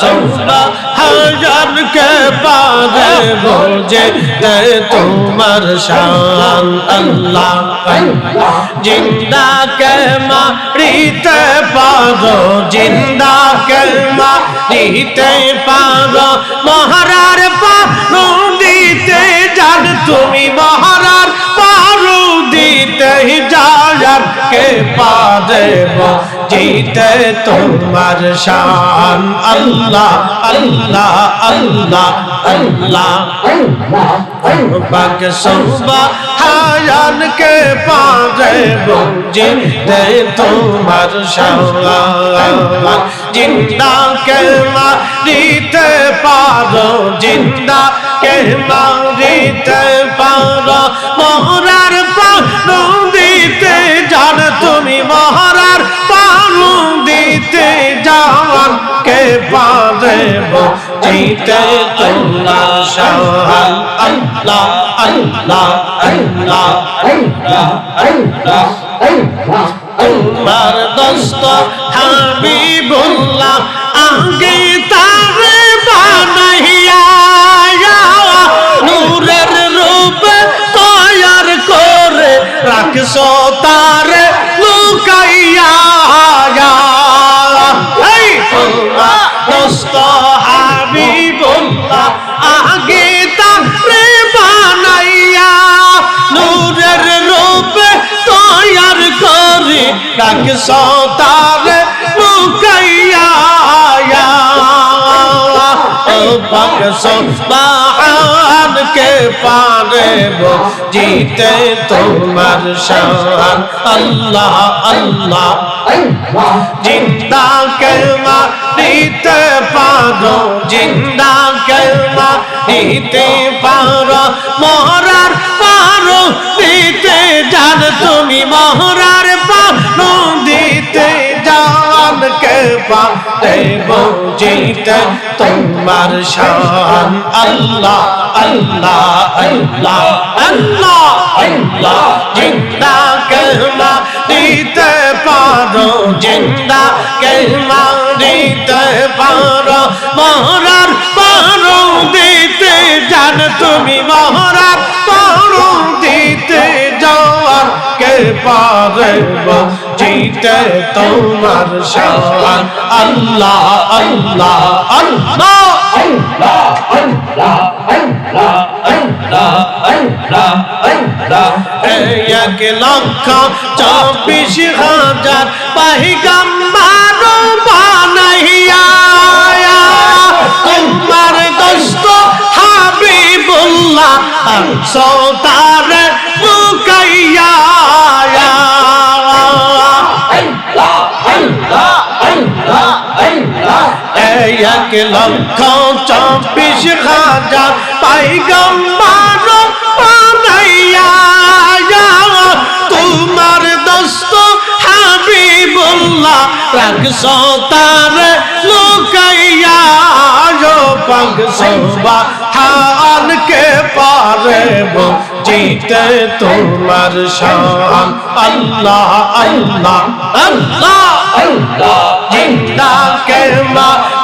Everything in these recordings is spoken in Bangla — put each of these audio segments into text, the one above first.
সোনা হাজার কে পারে বোঝে তোমার শান আল্লাহ জিন্দা কে মারিতে পারো জিন্দা কে মারিতে পারো মহারার পারো দিতে জান তুমি মহারার পারো দিতে যার কে পারে জিতে তোমার শান। আল্লাহ আল্লাহ আল্লাহ আল্লাহ। পাক সবা হায়ান কে পারে জিতে তোমার শান। জিন্দা কে মারিতে পারো জিন্দা কে মারিতে পারো। মহরার পারো, দিতে কে পারে জিতে তোমরা শাহান আল্লাহ আল্লাহ আল্লাহ তোমার দোস্ত হাবিবুল্লাহ আগে রাখছো তারে লুকাইয়া পাক সুবহান কে পারে জিতে তোমার শান আল্লাহ আল্লাহ জিন্দা কেলমা দিতে পারো জিন্দা কেলমা দিতে পারো মহরার কে পারে জিতে তোমার শান আল্লাহ আল্লাহ আল্লাহ আল্লাহ আল্লাহ, জিন্দা কেলমা দিতে পারো, জিন্দা কেলমা দিতে পারো, মহরার পারো, দিতে জান তুমি মহরার যাওয়ার কে পারে জিতে তোমার শান আল্লাহ আল্লাহ আল্লাহ। আল্লাহ আল্লাহ আল্লাহ আল্লাহ আল্লাহ আল্লাহ এক লক্ষ চব্বিশ হাজার পাহিগাম্বার বানাইয়া তোমার দোস্ত হাবিবুল্লাহ সৌতার এক লক্ষ চব্বিশ হাজার পাইগম্বার বানাইয়া তোমার দোস্ত হাবিবুল্লাহ রাখছ তার লুকাইয়া পাক সবা হান কে পারে জিতে তোমার শান। আল্লাহ আল্লাহ আল্লাহ আল্লাহ জিন্দা কে পারো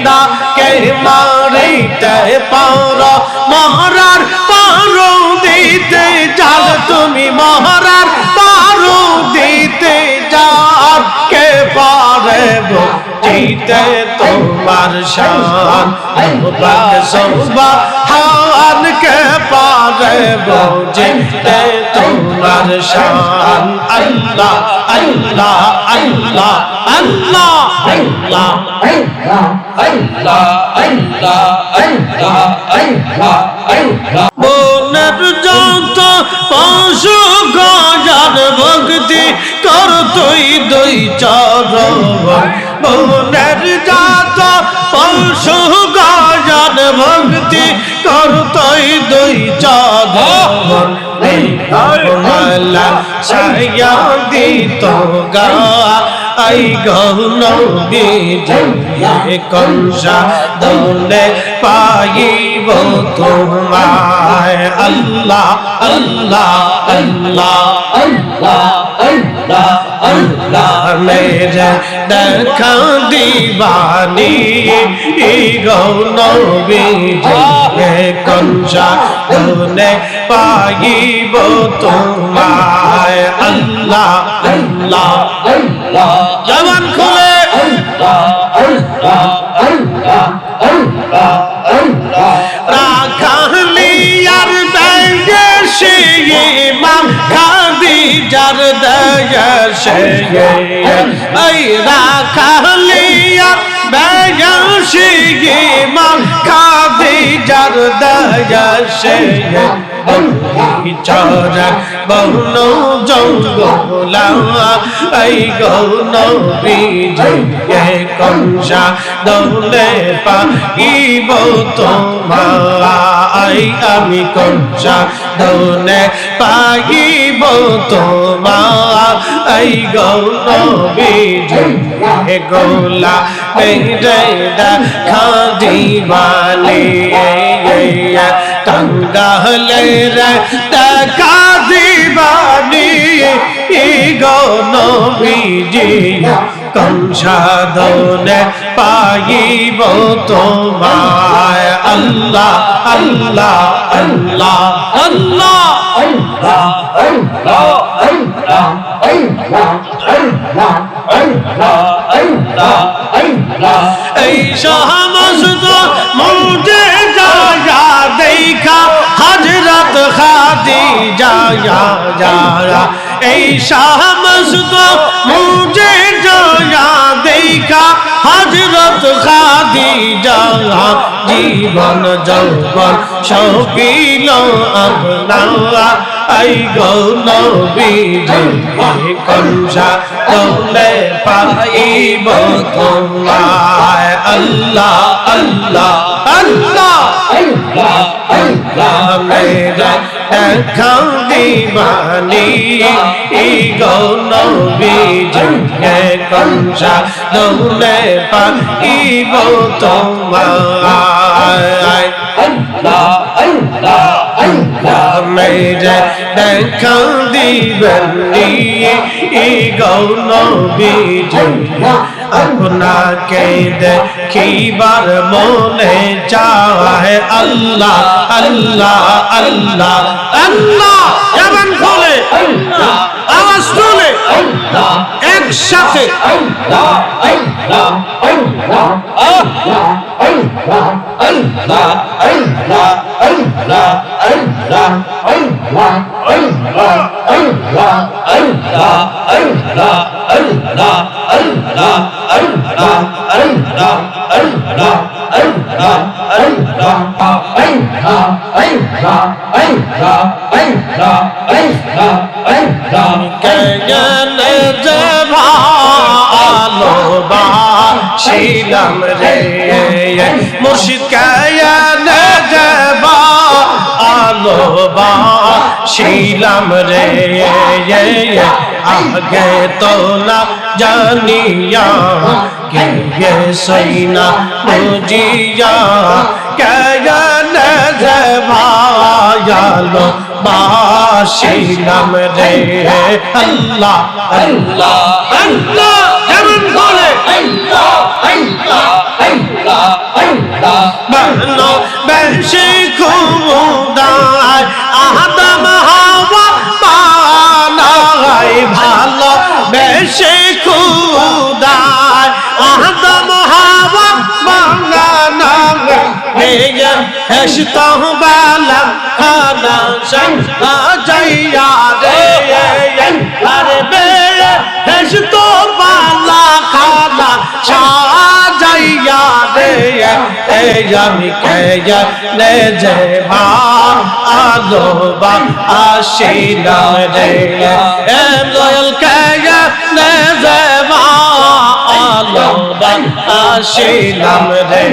জিন্দা কে মারিতে পারো? মহারার পারো দিতে যাও তুমি, মহারার পারো দিতে যাও কে পারে জিতে তোমার শান পাক সবা হান কে পারে জিতে তোমার শান। আল্লাহ আল্লাহ আল্লাহ আল্লাহ আল্লাহ বনের যত পশু গজার তুই দুই চরণ। মনের জাত পশু গাজান ভক্তি কর তুই দুই চরণ। পাইব তোমায়। আল্লাহ আল্লাহ আল্লাহ। মেরে দেখা দিবানি গৌন বিজয় কংসা দলে পাইব তোমায়। আল্লাহ আল্লাহ জবান দয়া সে এই রাখালিয়ার দয়া সে ইমাম খাদিজার দয়া সে চরা বহন জঙ্গলা এই গৌন বিজয় কংসা দৌলে পাইব তোমায় আমি কংসা দৌলে পাইব তোমার। এই গৌন বিজয় গোলা খাদি বালে টঙ্গা হলে রে টাকা দিবানি গৌন বিজয় কংসাদনে পাইব তোমায় আল্লাহ আল্লাহ আল্লাহ আল্লাহ এই সমস্ত খাদি যায়া যায়া এই সমস্ত মুজে যায়া দেখা হজরত খাদি যায়া জীবন যৌবন শৌকিল আপনা আই গৌন বিজয় কংসা দৌলে পাইব তোমায়। আল্লাহ আল্লাহ আল্লাহ। মেরা দেখা দিবানি গৌন বিজয় কংসা দৌলে পাইব তোমায় মেরে দেখা দিবনি গৌন বিজয় আপনাকে দেখিবার মনে চায় আল্লাহ আল্লাহ আল্লাহ আল্লাহ। যেমন খোলে আওয়াজ তুলে একসাথে। কেজনে যে ভালোবা শিলাম রে মুর্শিদ কেজনে যে ছিলাম রে আগে তো না জানিয়া কে সৈনা বুঝিয়া কে ভালো বাসিলাম রে আল্লাহ আল্লাহ আল্লাহ কেমন বলে আল্লাহ আল্লাহ আল্লাহ আল্লাহ বলো বেশি খুব দা আদম হাওয়া বানাই ভালো, বেশি খুদায় আদম হাওয়া মেয়ে হেসতো বালা খানা সঙ্গা যাইয়া রে আরে মেয়ে হেসতো বালা খানা আমি নে যে ভা আলো বা আসিলা রে এ যে আসিলাম রে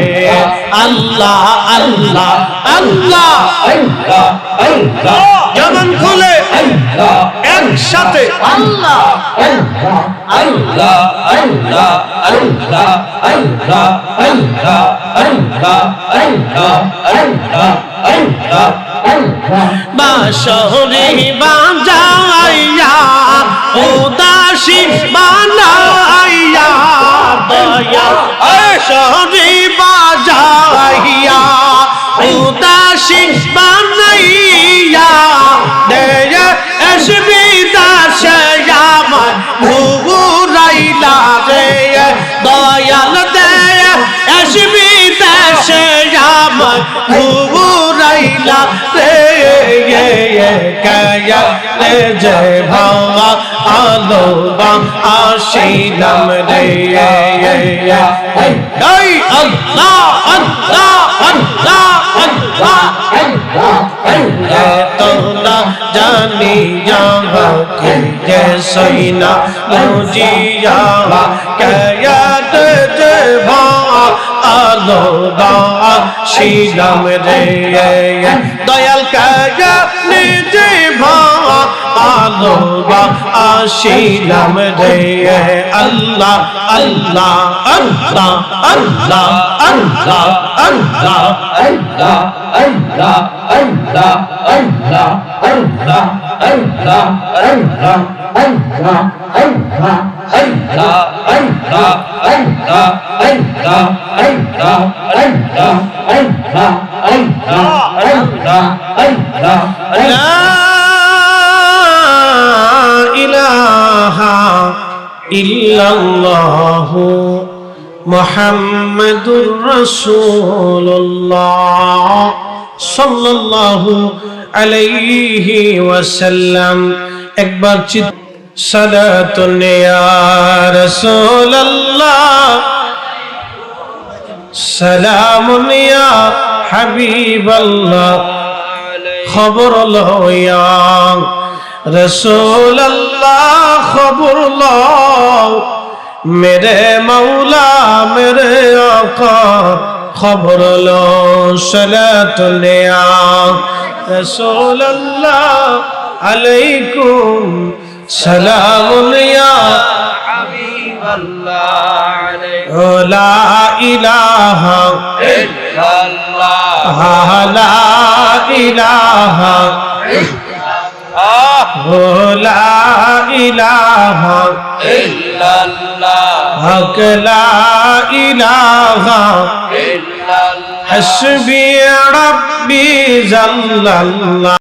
আল্লাহ আল্লাহ আল্লাহ। জবান খুলে। একসাথে। আল্লাহ বাঁশরি বাজাইয়া উদাসী বানাইয়া দয়া বাঁশরি বাজাইয়া উদাসী বানাইয়া এসবি দাসে আমার ঘুরাইলা রে দয়াল দেয় এসবি দাসে আমার ঘুরাইলা রে কায়া রে যে ভাওয়া আলো বাম আসিলাম রে। এই আল্লাহ আল্লাহ আল্লাহ আল্লাহ জানি के सैना लौजिया कैत जभा आलो दा श्रीराम रे दयाल कैत निजे भा आलो बा आशीलम रे अल्लाह अल्लाह अल्लाह अल्लाह अल्लाह अल्लाह अल्लाह अल्लाह अल्लाह अल्लाह अल्लाह إلا الله محمد رسول الله صلى الله আলাইহি ওয়াসাল্লাম, একবার চিত সালাতুন ইয়া রাসূলুল্লাহ। সালামুন ইয়া হাবিবাল্লাহ। খবর লয়া রসুল্লাহ খবর লও। মেরে মৌলা মেরে আকা, খবর লো সলাত লিয়া রসুল আল্লাহ আলাইকুম। সালাম লা ইলাহা লা ইলাহা লা ইলাহা হক লা ইলাহা হাসবি রব্বি জাল্লাল্লাহ।